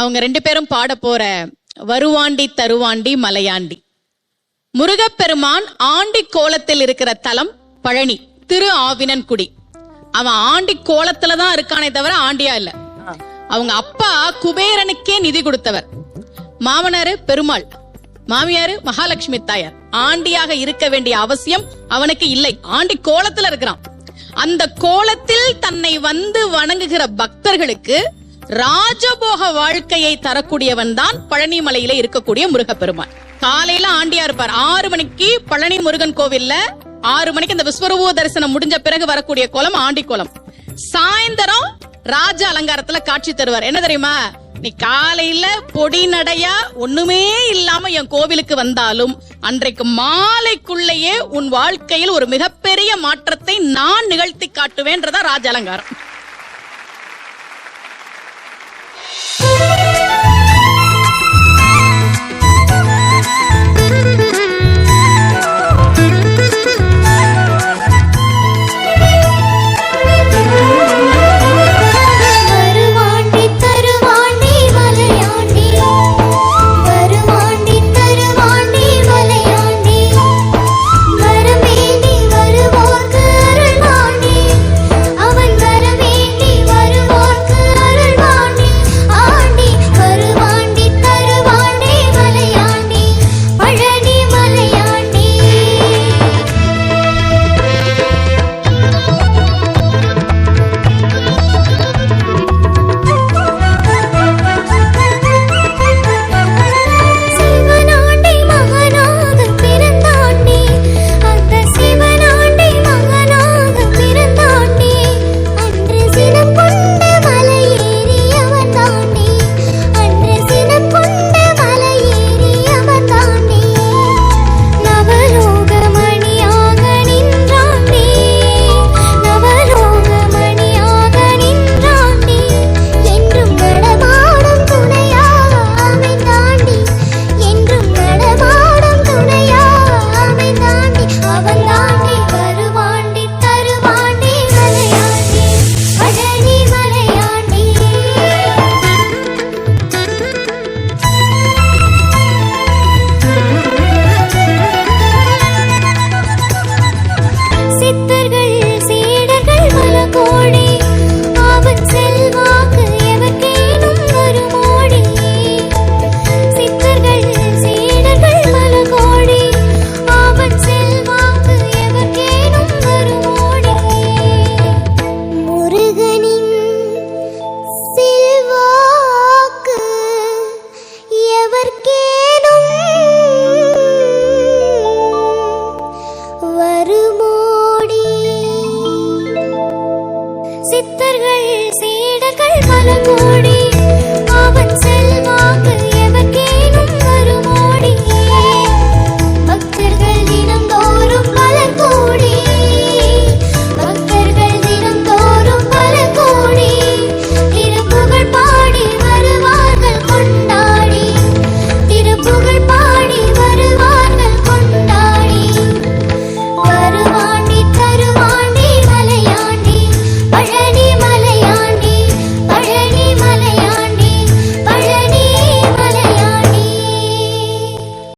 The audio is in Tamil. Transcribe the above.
அவங்க ரெண்டு பேரும் பாட போற வருவாண்டி தருவாண்டி மலையாண்டி. முருகப்பெருமான் ஆண்டி கோலத்தில் இருக்கிற தலம் பழனி திரு ஆவினன்குடி. அவன் ஆண்டி கோலத்துல தான் இருக்கானே தவிர ஆண்டியா இல்ல. அவங்க அப்பா குபேரனுக்கே நிதி கொடுத்தவர். மாமனாரு பெருமாள். மாமியாரு மகாலட்சுமி தாயார். ஆண்டியாக இருக்க வேண்டிய அவசியம் அவனுக்கு இல்லை. ஆண்டி கோலத்துல இருக்கிறான். அந்த கோலத்தில் தன்னை வந்து வணங்குகிற பக்தர்களுக்கு ராஜபோக வாழ்க்கையை தரக்கூடியவன் தான் பழனிமலையில இருக்கக்கூடிய முருகப்பெருமான். காலையில ஆண்டியா இருப்பார். ஆறு மணிக்கு பழனி முருகன் கோவில்ல ஆறு மணிக்கு இந்த விஸ்வரூப தரிசனம் முடிஞ்ச பிறகு வரக்கூடிய கோலம் ஆண்டி கோலம் சாயந்தரம் ராஜ அலங்காரத்துல காட்சி தருவார். என்ன தெரியுமா? நீ காலையில பொடி நடையா ஒண்ணுமே இல்லாம என் கோவிலுக்கு வந்தாலும் அன்றைக்கு மாலைக்குள்ளேயே உன் வாழ்க்கையில் ஒரு மிகப்பெரிய மாற்றத்தை நான் நிகழ்த்தி காட்டுவேன்றதா ராஜ அலங்காரம். postergar